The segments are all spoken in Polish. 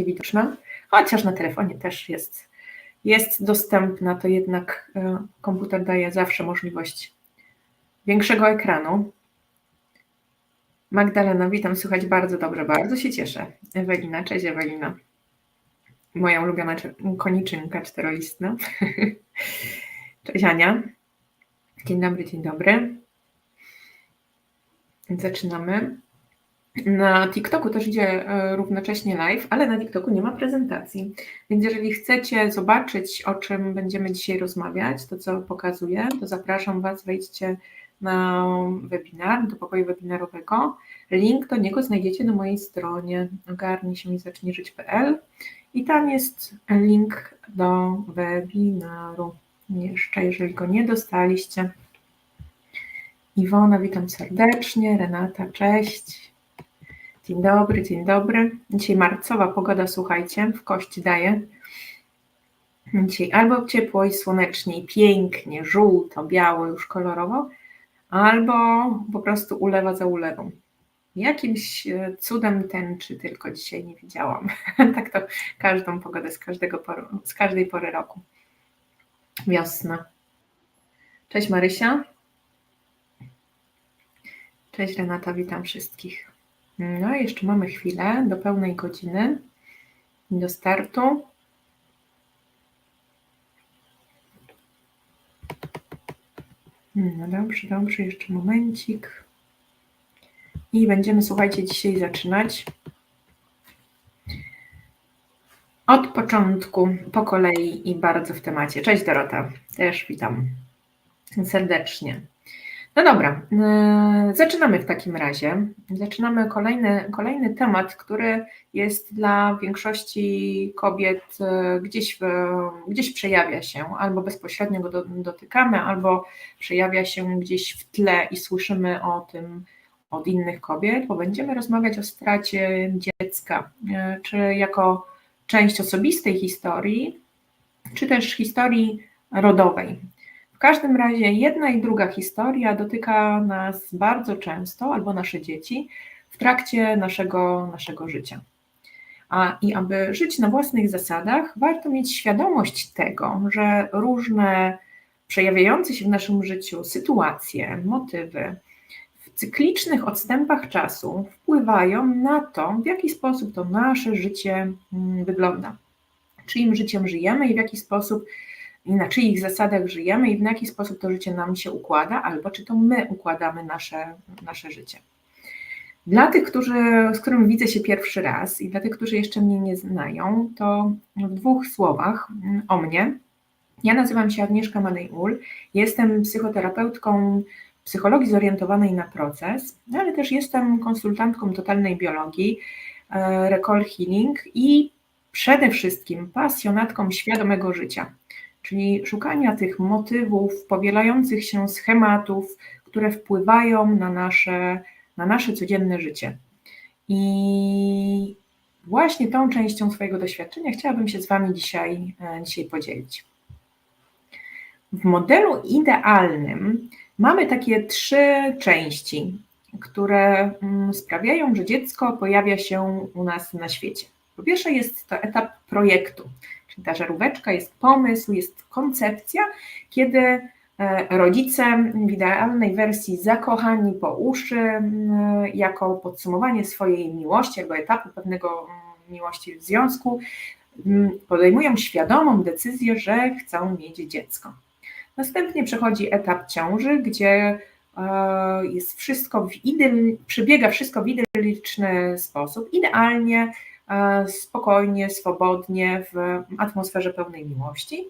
widoczna, chociaż na telefonie też jest, jest dostępna, to jednak e, komputer daje zawsze możliwość większego ekranu. Magdalena, witam, słychać bardzo dobrze, bardzo się cieszę. Ewelina, cześć Ewelina. Moja ulubiona koniczynka czterolistna. Cześć Ania. Dzień dobry, dzień dobry. Zaczynamy. Na TikToku też idzie e, równocześnie live, ale na TikToku nie ma prezentacji. Więc jeżeli chcecie zobaczyć, o czym będziemy dzisiaj rozmawiać, to co pokazuję, to zapraszam Was, wejdźcie na webinar, do pokoju webinarowego. Link do niego znajdziecie na mojej stronie ogarnij się i zacznij żyć.pl i tam jest link do webinaru. Jeszcze, jeżeli go nie dostaliście. Iwona, witam serdecznie. Renata, cześć. Dzień dobry, dzień dobry. Dzisiaj marcowa pogoda, słuchajcie, w kości daje. Dzisiaj albo ciepło i słonecznie, i pięknie, żółto, biało, już kolorowo, albo po prostu ulewa za ulewą. Jakimś e, cudem tęczy tylko dzisiaj nie widziałam. tak to każdą pogodę z, każdego pory, z każdej pory roku. Wiosna. Cześć Marysia. Cześć Renata, witam wszystkich. No, jeszcze mamy chwilę do pełnej godziny, do startu. No dobrze, dobrze, jeszcze momencik. I będziemy, słuchajcie, dzisiaj zaczynać od początku, po kolei i bardzo w temacie. Cześć Dorota, też witam serdecznie. No dobra, yy, zaczynamy w takim razie. Zaczynamy kolejny, kolejny temat, który jest dla większości kobiet yy, gdzieś, gdzieś przejawia się, albo bezpośrednio go do, dotykamy, albo przejawia się gdzieś w tle i słyszymy o tym od innych kobiet, bo będziemy rozmawiać o stracie dziecka, yy, czy jako część osobistej historii, czy też historii rodowej każdym razie jedna i druga historia dotyka nas bardzo często, albo nasze dzieci, w trakcie naszego, naszego życia. A, I aby żyć na własnych zasadach, warto mieć świadomość tego, że różne przejawiające się w naszym życiu sytuacje, motywy, w cyklicznych odstępach czasu wpływają na to, w jaki sposób to nasze życie mm, wygląda. Czyim życiem żyjemy i w jaki sposób na czyich zasadach żyjemy i w jaki sposób to życie nam się układa, albo czy to my układamy nasze, nasze życie. Dla tych, którzy, z którymi widzę się pierwszy raz i dla tych, którzy jeszcze mnie nie znają, to w dwóch słowach mm, o mnie. Ja nazywam się Agnieszka Manej-Ul, jestem psychoterapeutką psychologii zorientowanej na proces, ale też jestem konsultantką totalnej biologii, e, recall healing i przede wszystkim pasjonatką świadomego życia czyli szukania tych motywów, powielających się schematów, które wpływają na nasze, na nasze codzienne życie. I właśnie tą częścią swojego doświadczenia chciałabym się z Wami dzisiaj, e, dzisiaj podzielić. W modelu idealnym mamy takie trzy części, które mm, sprawiają, że dziecko pojawia się u nas na świecie. Po pierwsze jest to etap projektu, Czyli ta żaróweczka jest pomysł, jest koncepcja, kiedy e, rodzice w idealnej wersji zakochani po uszy, jako podsumowanie swojej miłości, albo etapu pewnego miłości w związku, podejmują świadomą decyzję, że chcą mieć dziecko. Następnie przechodzi etap ciąży, gdzie e, jest wszystko w idyl, przebiega wszystko w idylliczny sposób, idealnie spokojnie, swobodnie, w atmosferze pełnej miłości.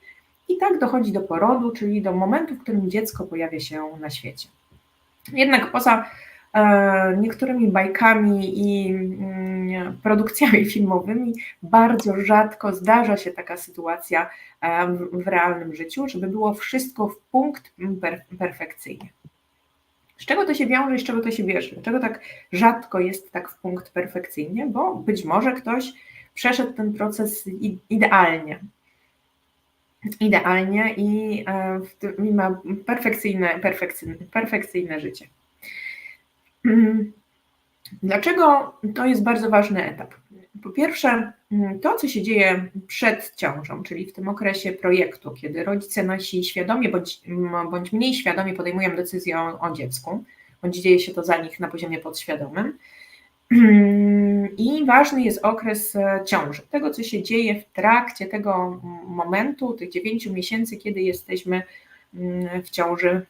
I tak dochodzi do porodu, czyli do momentu, w którym dziecko pojawia się na świecie. Jednak poza e, niektórymi bajkami i mm, produkcjami filmowymi bardzo rzadko zdarza się taka sytuacja e, w realnym życiu, żeby było wszystko w punkt perfekcyjnie. Z czego to się wiąże i z czego to się bierze? Dlaczego tak rzadko jest tak w punkt perfekcyjnie? Bo być może ktoś przeszedł ten proces idealnie. Idealnie i, e, i ma perfekcyjne, perfekcyjne, perfekcyjne życie. Dlaczego to jest bardzo ważny etap? Po pierwsze, to, co się dzieje przed ciążą, czyli w tym okresie projektu, kiedy rodzice nasi świadomie bądź, bądź mniej świadomie podejmują decyzję o, o dziecku, bądź dzieje się to za nich na poziomie podświadomym. I ważny jest okres ciąży, tego, co się dzieje w trakcie tego momentu, tych dziewięciu miesięcy, kiedy jesteśmy w ciąży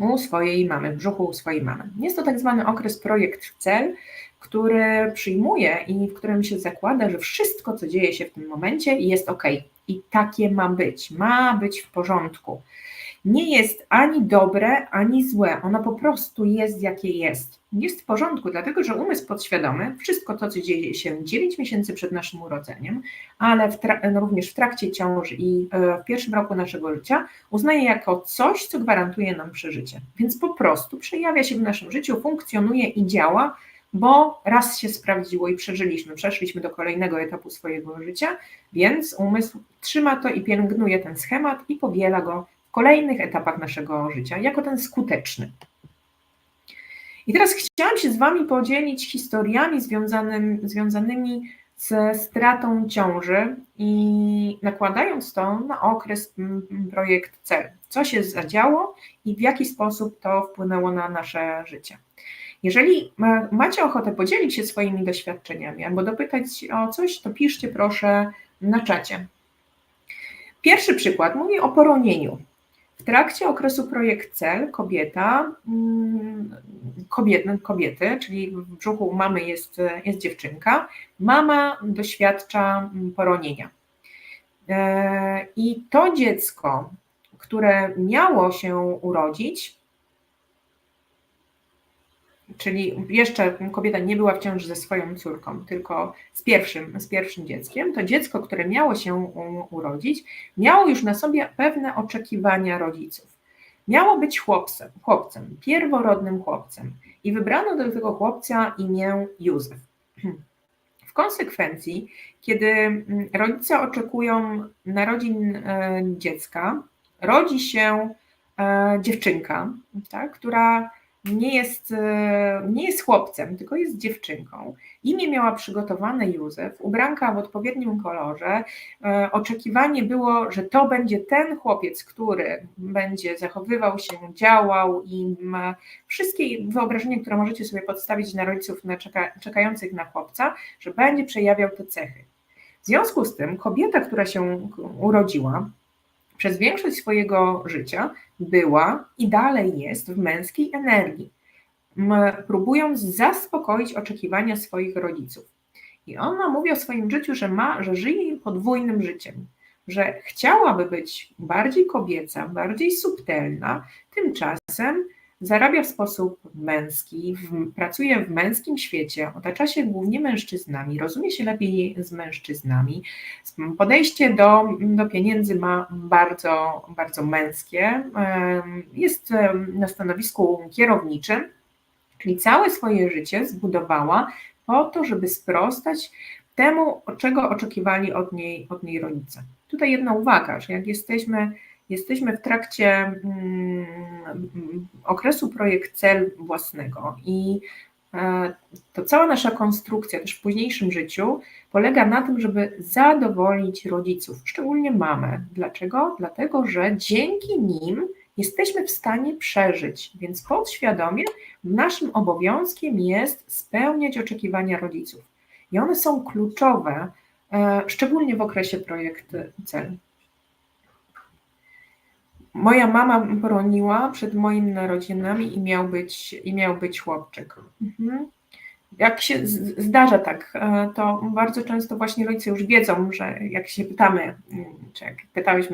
u swojej mamy, w brzuchu u swojej mamy. Jest to tak zwany okres projekt cel, który przyjmuje i w którym się zakłada, że wszystko, co dzieje się w tym momencie, jest ok. I takie ma być, ma być w porządku. Nie jest ani dobre, ani złe, ono po prostu jest, jakie jest. Jest w porządku, dlatego że umysł podświadomy, wszystko to, co dzieje się 9 miesięcy przed naszym urodzeniem, ale w no również w trakcie ciąży i e, w pierwszym roku naszego życia, uznaje jako coś, co gwarantuje nam przeżycie. Więc po prostu przejawia się w naszym życiu, funkcjonuje i działa bo raz się sprawdziło i przeżyliśmy, przeszliśmy do kolejnego etapu swojego życia, więc umysł trzyma to i pielęgnuje ten schemat i powiela go w kolejnych etapach naszego życia jako ten skuteczny. I teraz chciałam się z Wami podzielić historiami związanym, związanymi ze stratą ciąży i nakładając to na okres projekt CEL. Co się zadziało i w jaki sposób to wpłynęło na nasze życie. Jeżeli macie ochotę podzielić się swoimi doświadczeniami albo dopytać o coś, to piszcie proszę na czacie. Pierwszy przykład mówi o poronieniu. W trakcie okresu projekt CEL kobieta, mm, kobiety, kobiety, czyli w brzuchu mamy jest, jest dziewczynka, mama doświadcza poronienia. E, I to dziecko, które miało się urodzić, czyli jeszcze kobieta nie była w ciąży ze swoją córką, tylko z pierwszym, z pierwszym dzieckiem, to dziecko, które miało się urodzić, miało już na sobie pewne oczekiwania rodziców. Miało być chłopcem, chłopcem, pierworodnym chłopcem i wybrano do tego chłopca imię Józef. W konsekwencji, kiedy rodzice oczekują narodzin e, dziecka, rodzi się e, dziewczynka, tak, która nie jest, e, nie jest chłopcem, tylko jest dziewczynką. Imię miała przygotowane Józef, ubranka w odpowiednim kolorze. E, oczekiwanie było, że to będzie ten chłopiec, który będzie zachowywał się, działał i ma wszystkie wyobrażenia, które możecie sobie podstawić na rodziców na czeka, czekających na chłopca, że będzie przejawiał te cechy. W związku z tym kobieta, która się urodziła, przez większość swojego życia była i dalej jest w męskiej energii, próbując zaspokoić oczekiwania swoich rodziców. I ona mówi o swoim życiu, że ma, że żyje podwójnym życiem, że chciałaby być bardziej kobieca, bardziej subtelna, tymczasem Zarabia w sposób męski, w, pracuje w męskim świecie, otacza się głównie mężczyznami, rozumie się lepiej z mężczyznami. Podejście do, do pieniędzy ma bardzo, bardzo męskie. Jest na stanowisku kierowniczym, czyli całe swoje życie zbudowała po to, żeby sprostać temu, czego oczekiwali od niej, od niej rodzice. Tutaj jedna uwaga, że jak jesteśmy Jesteśmy w trakcie mm, okresu projekt cel własnego i e, to cała nasza konstrukcja też w późniejszym życiu polega na tym, żeby zadowolić rodziców, szczególnie mamę. Dlaczego? Dlatego, że dzięki nim jesteśmy w stanie przeżyć, więc podświadomie naszym obowiązkiem jest spełniać oczekiwania rodziców. I one są kluczowe, e, szczególnie w okresie projekt cel. Moja mama broniła przed moimi narodzinami i miał być, i miał być chłopczyk. Mhm. Jak się zdarza tak, e, to bardzo często właśnie rodzice już wiedzą, że jak się pytamy, mm, czy jak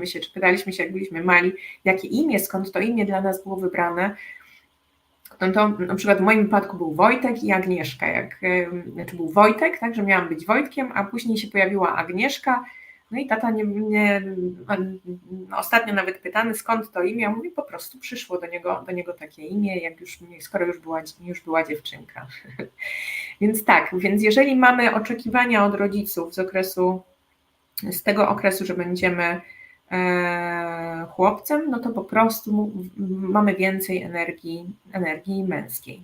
się, czy pytaliśmy się, jak byliśmy mali, jakie imię, skąd to imię dla nas było wybrane, no to na przykład w moim wypadku był Wojtek i Agnieszka. Jak, znaczy był Wojtek, tak, że miałam być Wojtkiem, a później się pojawiła Agnieszka no i tata nie, nie ostatnio nawet pytany, skąd to imię, mówi po prostu przyszło do niego, do niego takie imię, jak już, skoro już była, już była dziewczynka. więc tak, więc jeżeli mamy oczekiwania od rodziców z okresu, z tego okresu, że będziemy e, chłopcem, no to po prostu mamy więcej energii, energii męskiej.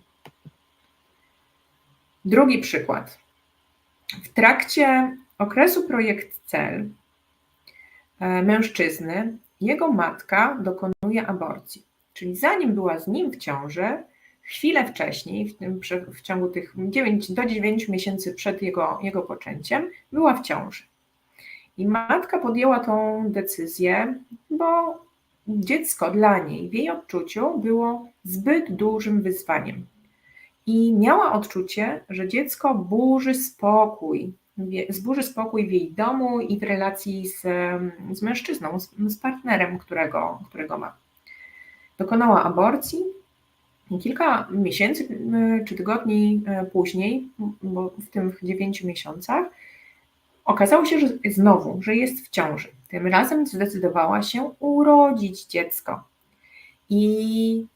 Drugi przykład. W trakcie okresu projekt cel e, mężczyzny, jego matka dokonuje aborcji. Czyli zanim była z nim w ciąży, chwilę wcześniej, w, tym, w ciągu tych 9 do 9 miesięcy przed jego, jego poczęciem, była w ciąży. I matka podjęła tą decyzję, bo dziecko dla niej w jej odczuciu było zbyt dużym wyzwaniem. I miała odczucie, że dziecko burzy spokój, zburzy spokój w jej domu i w relacji z, z mężczyzną, z, z partnerem, którego, którego ma. Dokonała aborcji kilka miesięcy czy tygodni e, później, bo w tym dziewięciu miesiącach, okazało się, że znowu, że jest w ciąży. Tym razem zdecydowała się urodzić dziecko. I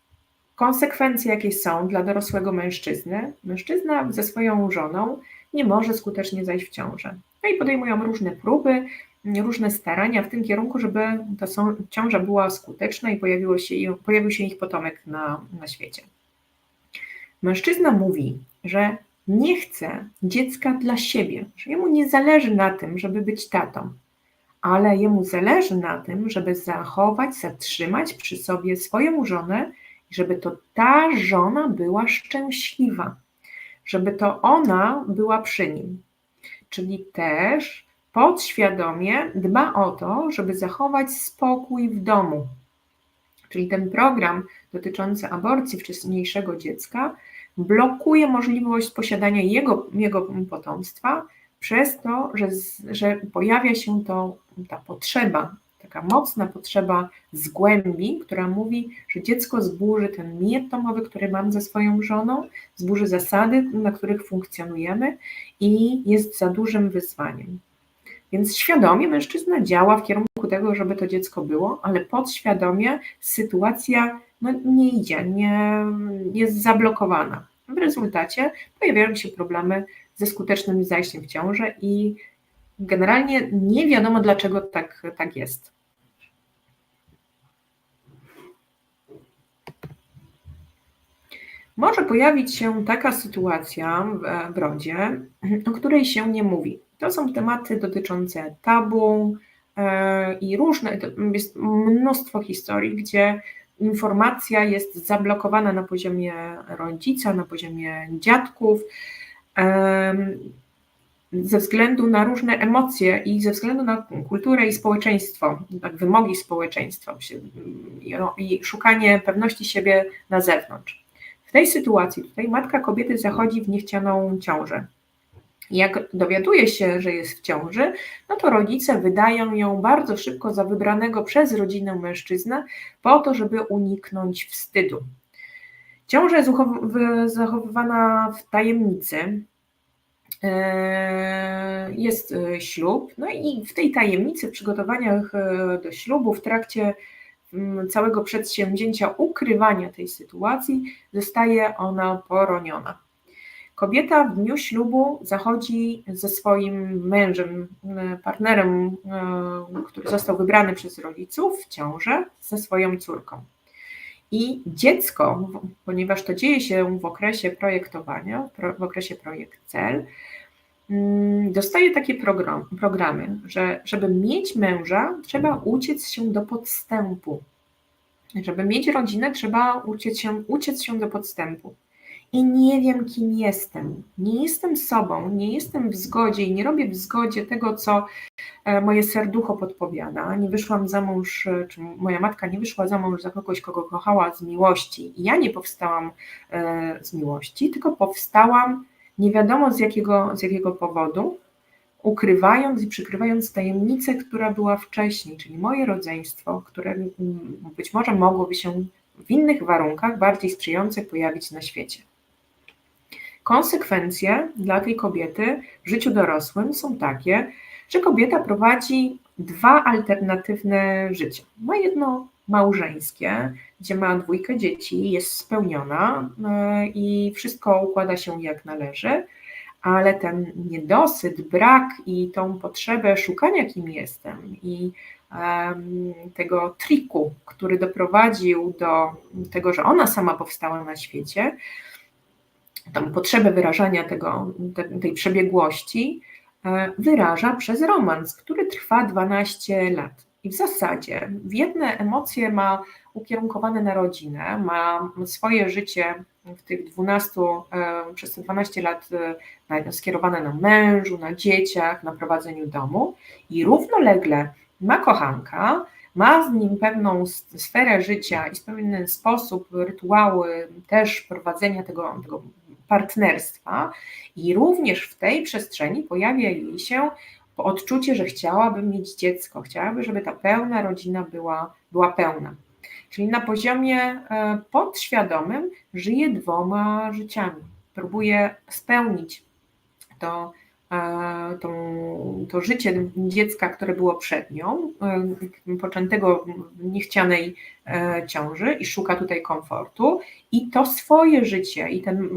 konsekwencje, jakie są dla dorosłego mężczyzny, mężczyzna ze swoją żoną nie może skutecznie zajść w ciążę. No i podejmują różne próby, różne starania w tym kierunku, żeby ta ciąża była skuteczna i pojawiło się, pojawił się ich potomek na, na świecie. Mężczyzna mówi, że nie chce dziecka dla siebie, że jemu nie zależy na tym, żeby być tatą, ale jemu zależy na tym, żeby zachować, zatrzymać przy sobie swoją żonę i żeby to ta żona była szczęśliwa, żeby to ona była przy nim. Czyli też podświadomie dba o to, żeby zachować spokój w domu. Czyli ten program dotyczący aborcji wcześniejszego dziecka blokuje możliwość posiadania jego, jego potomstwa przez to, że, że pojawia się to, ta potrzeba, taka mocna potrzeba z głębi, która mówi, że dziecko zburzy ten mir domowy, który mam ze swoją żoną, zburzy zasady, na których funkcjonujemy i jest za dużym wyzwaniem. Więc świadomie mężczyzna działa w kierunku tego, żeby to dziecko było, ale podświadomie sytuacja no, nie idzie, nie, jest zablokowana. W rezultacie pojawiają się problemy ze skutecznym zajściem w ciążę i generalnie nie wiadomo, dlaczego tak, tak jest. Może pojawić się taka sytuacja w, w rodzie, o której się nie mówi. To są tematy dotyczące tabu e, i różne, jest mnóstwo historii, gdzie informacja jest zablokowana na poziomie rodzica, na poziomie dziadków, ze względu na różne emocje i ze względu na kulturę i społeczeństwo, wymogi społeczeństwa i szukanie pewności siebie na zewnątrz. W tej sytuacji tutaj matka kobiety zachodzi w niechcianą ciążę. Jak dowiaduje się, że jest w ciąży, no to rodzice wydają ją bardzo szybko za wybranego przez rodzinę mężczyznę, po to, żeby uniknąć wstydu. Ciąża jest zachowywana w tajemnicy. E, jest e, ślub, no i w tej tajemnicy, w przygotowaniach e, do ślubu, w trakcie mm, całego przedsięwzięcia ukrywania tej sytuacji, zostaje ona poroniona. Kobieta w dniu ślubu zachodzi ze swoim mężem, partnerem, który został wybrany przez rodziców w ciążę ze swoją córką. I dziecko, ponieważ to dzieje się w okresie projektowania, w okresie projekt cel, dostaje takie program, programy, że żeby mieć męża, trzeba uciec się do podstępu. Żeby mieć rodzinę, trzeba uciec się, uciec się do podstępu i nie wiem, kim jestem. Nie jestem sobą, nie jestem w zgodzie i nie robię w zgodzie tego, co e, moje serducho podpowiada. Nie wyszłam za mąż, czy moja matka nie wyszła za mąż za kogoś, kogo kochała z miłości. I ja nie powstałam e, z miłości, tylko powstałam nie wiadomo z jakiego, z jakiego powodu, ukrywając i przykrywając tajemnicę, która była wcześniej, czyli moje rodzeństwo, które być może mogłoby się w innych warunkach, bardziej sprzyjających, pojawić na świecie. Konsekwencje dla tej kobiety w życiu dorosłym są takie, że kobieta prowadzi dwa alternatywne życia. Ma jedno małżeńskie, gdzie ma dwójkę dzieci, jest spełniona e, i wszystko układa się jak należy, ale ten niedosyt, brak i tą potrzebę szukania, kim jestem i tego triku, który doprowadził do tego, że ona sama powstała na świecie, tą potrzebę wyrażania tego, tej przebiegłości e, wyraża przez romans, który trwa 12 lat. I w zasadzie w jedne emocje ma ukierunkowane na rodzinę, ma swoje życie w tych 12, e, przez te 12 lat e, skierowane na mężu, na dzieciach, na prowadzeniu domu. I równolegle ma kochanka, ma z nim pewną sferę życia i pewien sposób rytuały też prowadzenia tego, tego partnerstwa. I również w tej przestrzeni pojawia jej się odczucie, że chciałaby mieć dziecko, chciałaby, żeby ta pełna rodzina była, była pełna. Czyli na poziomie e, podświadomym żyje dwoma życiami. Próbuje spełnić to, e, to, życie dziecka, które było przed nią, e, poczętego w niechcianej ciąży i szuka tutaj komfortu i to swoje życie i ten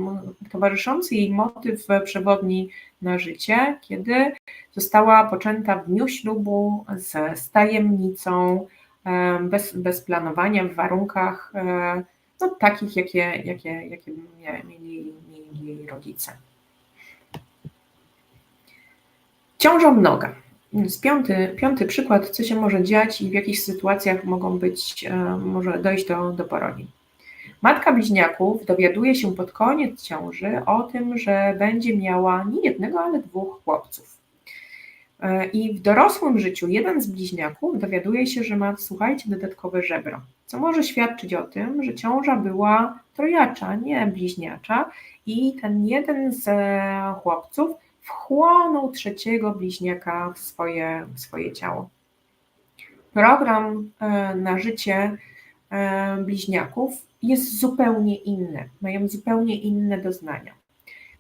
towarzyszący jej motyw przewodni na życie, kiedy została poczęta w dniu ślubu z, z tajemnicą, bez, bez planowania, w warunkach e, no, takich, jakie, jakie, jakie mieli, mieli jej rodzice. Ciąża mnoga. Więc piąty, piąty przykład, co się może dziać i w jakich sytuacjach mogą być, e, może dojść do, do porodzi. Matka bliźniaków dowiaduje się pod koniec ciąży o tym, że będzie miała nie jednego, ale dwóch chłopców. E, I w dorosłym życiu jeden z bliźniaków dowiaduje się, że ma, słuchajcie, dodatkowe żebro, co może świadczyć o tym, że ciąża była trojacza, nie bliźniacza, i ten jeden z e, chłopców wchłonął trzeciego bliźniaka w swoje, w swoje ciało. Program e, na życie bliźniaków jest zupełnie inny, mają zupełnie inne doznania.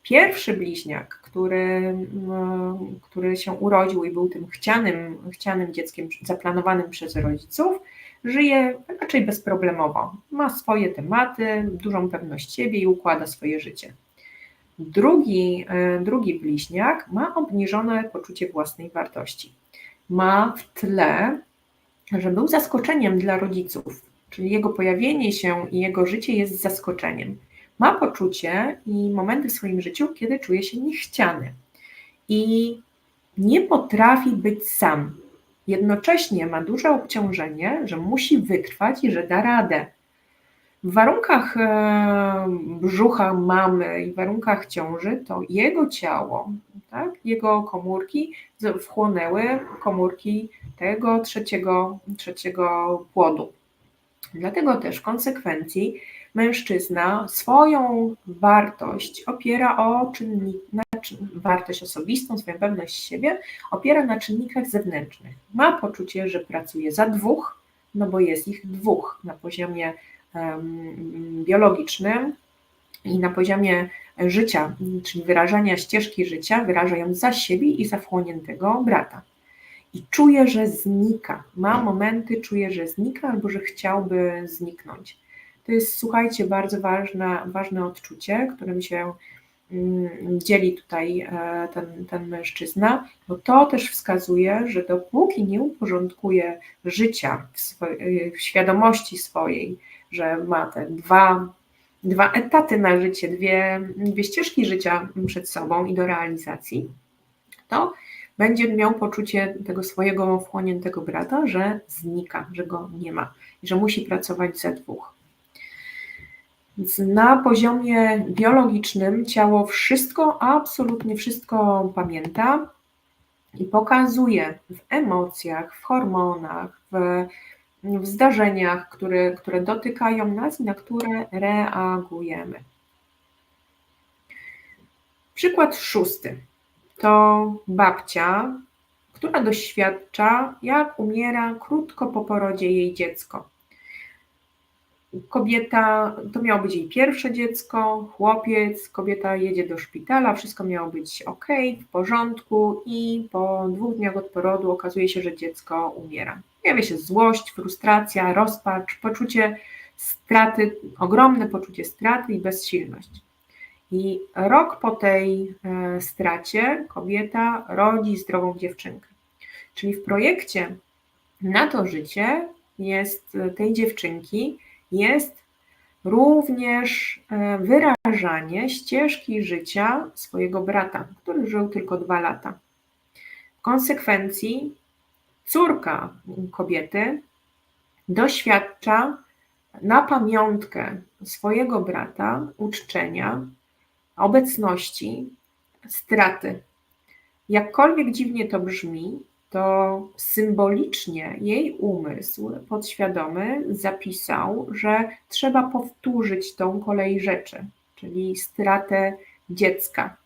Pierwszy bliźniak, który, który się urodził i był tym chcianym, chcianym dzieckiem zaplanowanym przez rodziców, żyje raczej bezproblemowo. Ma swoje tematy, dużą pewność siebie i układa swoje życie. Drugi, e, drugi bliźniak ma obniżone poczucie własnej wartości. Ma w tle, że był zaskoczeniem dla rodziców, czyli jego pojawienie się i jego życie jest zaskoczeniem ma poczucie i momenty w swoim życiu, kiedy czuje się niechciany i nie potrafi być sam. Jednocześnie ma duże obciążenie, że musi wytrwać i że da radę. W warunkach e, brzucha mamy i warunkach ciąży, to jego ciało, tak, jego komórki wchłonęły komórki tego trzeciego, trzeciego płodu. Dlatego też w konsekwencji mężczyzna swoją wartość opiera o czynnik, na, wartość osobistą, swoją pewność siebie opiera na czynnikach zewnętrznych. Ma poczucie, że pracuje za dwóch, no bo jest ich dwóch na poziomie biologicznym i na poziomie życia, czyli wyrażania ścieżki życia, wyraża ją za siebie i za wchłoniętego brata. I czuje, że znika. Ma momenty, czuje, że znika albo że chciałby zniknąć. To jest, słuchajcie, bardzo ważne, ważne odczucie, którym się mm, dzieli tutaj e, ten, ten mężczyzna, bo to też wskazuje, że dopóki nie uporządkuje życia w, w świadomości swojej, że ma te dwa, dwa etaty na życie, dwie, dwie ścieżki życia przed sobą i do realizacji, to będzie miał poczucie tego swojego wchłoniętego brata, że znika, że go nie ma i że musi pracować ze dwóch. Więc na poziomie biologicznym ciało wszystko, absolutnie wszystko pamięta i pokazuje w emocjach, w hormonach, w, w zdarzeniach, które, które dotykają nas i na które reagujemy. Przykład szósty to babcia, która doświadcza, jak umiera krótko po porodzie jej dziecko kobieta, to miało być jej pierwsze dziecko, chłopiec, kobieta jedzie do szpitala, wszystko miało być ok, w porządku i po dwóch dniach od porodu okazuje się, że dziecko umiera. Pojawia się złość, frustracja, rozpacz, poczucie straty, ogromne poczucie straty i bezsilność. I rok po tej e, stracie kobieta rodzi zdrową dziewczynkę. Czyli w projekcie na to życie jest tej dziewczynki jest również e, wyrażanie ścieżki życia swojego brata, który żył tylko dwa lata. W konsekwencji córka kobiety doświadcza na pamiątkę swojego brata uczczenia, obecności, straty. Jakkolwiek dziwnie to brzmi, to symbolicznie jej umysł podświadomy zapisał, że trzeba powtórzyć tą kolej rzeczy, czyli stratę dziecka,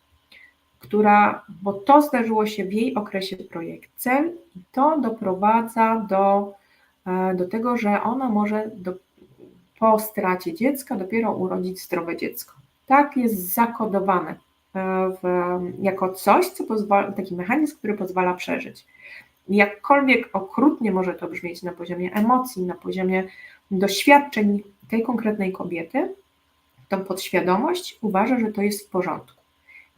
która, bo to zdarzyło się w jej okresie projekcji, i to doprowadza do, e, do tego, że ona może do, po stracie dziecka dopiero urodzić zdrowe dziecko. Tak jest zakodowane e, w, jako coś, co pozwala, taki mechanizm, który pozwala przeżyć. Jakkolwiek okrutnie może to brzmieć na poziomie emocji, na poziomie doświadczeń tej konkretnej kobiety, to podświadomość uważa, że to jest w porządku.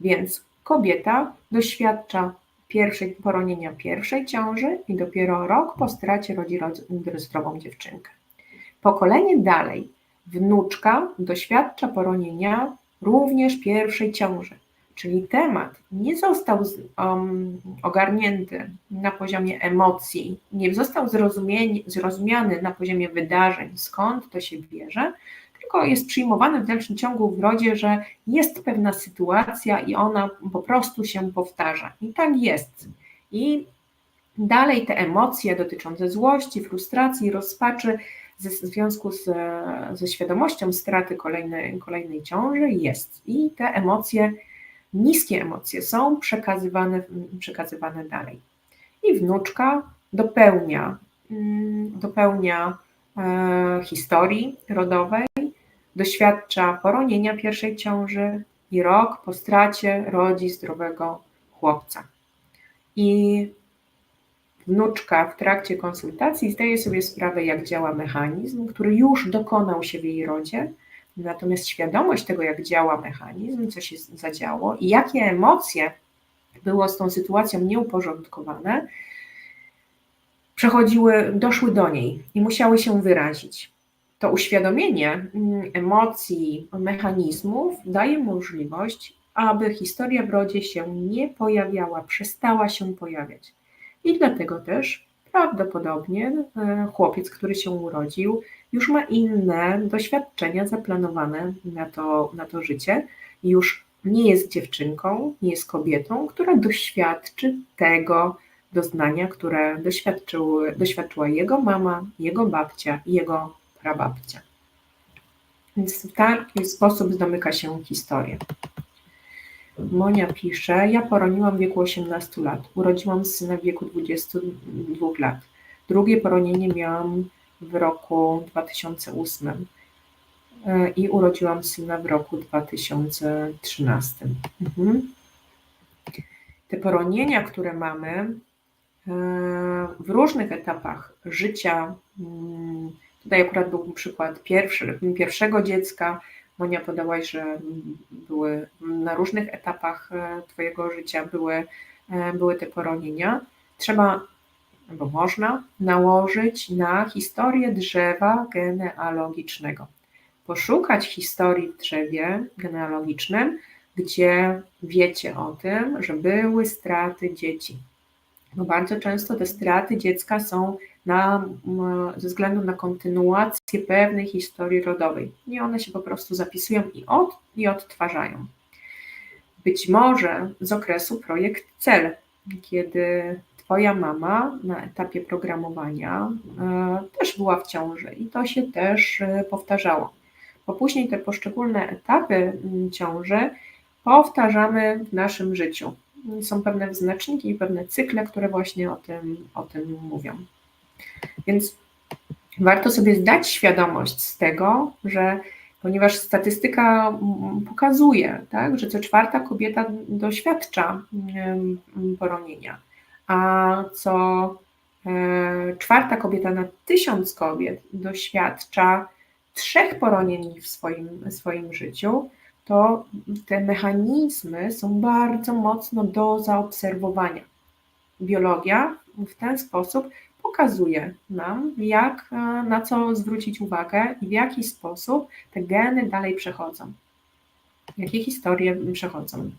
Więc kobieta doświadcza pierwszej poronienia pierwszej ciąży i dopiero rok po stracie rodzi zdrową dziewczynkę. Pokolenie dalej, wnuczka doświadcza poronienia również pierwszej ciąży. Czyli temat nie został um, ogarnięty na poziomie emocji, nie został zrozumiany na poziomie wydarzeń, skąd to się bierze, tylko jest przyjmowany w dalszym ciągu w rodzie, że jest pewna sytuacja i ona po prostu się powtarza. I tak jest. I dalej te emocje dotyczące złości, frustracji, rozpaczy w związku z, ze świadomością straty kolejnej, kolejnej ciąży jest. I te emocje niskie emocje są przekazywane, przekazywane dalej. I wnuczka dopełnia, mm, dopełnia e, historii rodowej, doświadcza poronienia pierwszej ciąży i rok po stracie rodzi zdrowego chłopca. I wnuczka w trakcie konsultacji zdaje sobie sprawę, jak działa mechanizm, który już dokonał się w jej rodzie, Natomiast świadomość tego, jak działa mechanizm, co się zadziało i jakie emocje było z tą sytuacją nieuporządkowane, przechodziły, doszły do niej i musiały się wyrazić. To uświadomienie mm, emocji, mechanizmów daje możliwość, aby historia w rodzie się nie pojawiała, przestała się pojawiać. I dlatego też prawdopodobnie e, chłopiec, który się urodził, już ma inne doświadczenia zaplanowane na to, na to życie. Już nie jest dziewczynką, nie jest kobietą, która doświadczy tego doznania, które doświadczyła jego mama, jego babcia jego prababcia. Więc w taki sposób domyka się historia. Monia pisze, ja poroniłam w wieku 18 lat, urodziłam syna w wieku 22 lat. Drugie poronienie miałam w roku 2008 e, i urodziłam syna w roku 2013. Mhm. Te poronienia, które mamy e, w różnych etapach życia, mm, tutaj akurat był przykład pierwszy, pierwszego dziecka, Monia podałaś, że były na różnych etapach e, Twojego życia były, były te poronienia. Trzeba bo można nałożyć na historię drzewa genealogicznego. Poszukać historii w drzewie genealogicznym, gdzie wiecie o tym, że były straty dzieci. Bo bardzo często te straty dziecka są na, ze względu na kontynuację pewnej historii rodowej. I one się po prostu zapisują i, od, i odtwarzają. Być może z okresu projekt CEL, kiedy Twoja mama na etapie programowania e, też była w ciąży i to się też e, powtarzało. Bo później te poszczególne etapy ciąży powtarzamy w naszym życiu. Są pewne wyznaczniki i pewne cykle, które właśnie o tym, o tym mówią. Więc warto sobie zdać świadomość z tego, że ponieważ statystyka pokazuje, tak, że co czwarta kobieta doświadcza poronienia a co e, czwarta kobieta na tysiąc kobiet doświadcza trzech poronień w swoim, swoim życiu, to te mechanizmy są bardzo mocno do zaobserwowania. Biologia w ten sposób pokazuje nam, jak, e, na co zwrócić uwagę i w jaki sposób te geny dalej przechodzą, jakie historie przechodzą.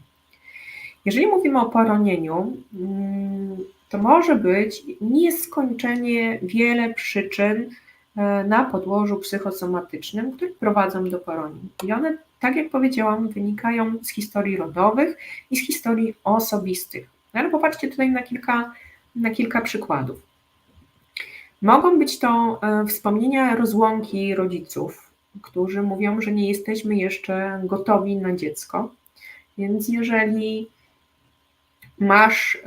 Jeżeli mówimy o poronieniu, mm, to może być nieskończenie wiele przyczyn e, na podłożu psychosomatycznym, które prowadzą do poronień. I one, tak jak powiedziałam, wynikają z historii rodowych i z historii osobistych. No ale popatrzcie tutaj na kilka, na kilka przykładów. Mogą być to e, wspomnienia rozłąki rodziców, którzy mówią, że nie jesteśmy jeszcze gotowi na dziecko. Więc jeżeli masz